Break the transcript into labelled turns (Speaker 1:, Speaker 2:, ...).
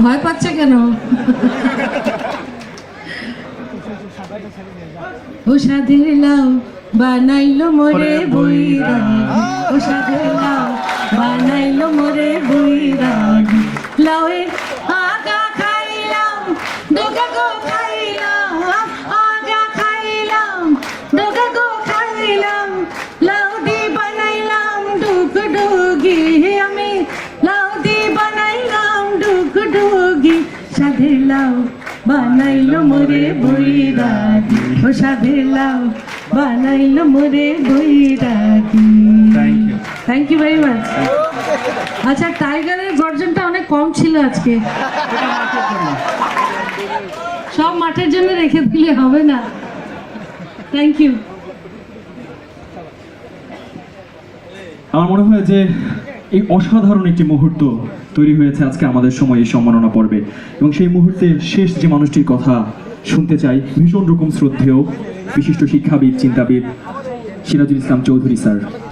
Speaker 1: ভয় পাচ্ছে কেন? ও সাধের লাউ বানাইলো মোরে বইরা ও সাধের লাউ বানাইলো মোরে বইরা লাউয়ের আগা খাইলাম গো খাইলাম আগা খাইলাম ডোকা গো খাইলাম। লাউ সাধের লাউ বানাইলো মোরে বইরাগি ও সাধের লাউ বানাইলো মোরে থ্যাংক ইউ ভেরি মাচ আচ্ছা টাইগারের গর্জনটা অনেক কম ছিল আজকে। সব মাঠের জন্য রেখে দিলে হবে না। থ্যাংক ইউ
Speaker 2: আমার মনে হয় যে এই অসাধারণ একটি মুহূর্ত তৈরি হয়েছে আজকে আমাদের সময় এই সম্মাননা পর্বে। এবং সেই মুহূর্তে শেষ যে মানুষটির কথা শুনতে চাই, ভীষণ রকম শ্রদ্ধেয় বিশিষ্ট শিক্ষাবিদ, চিন্তাবিদ সিরাজুল ইসলাম চৌধুরী স্যার।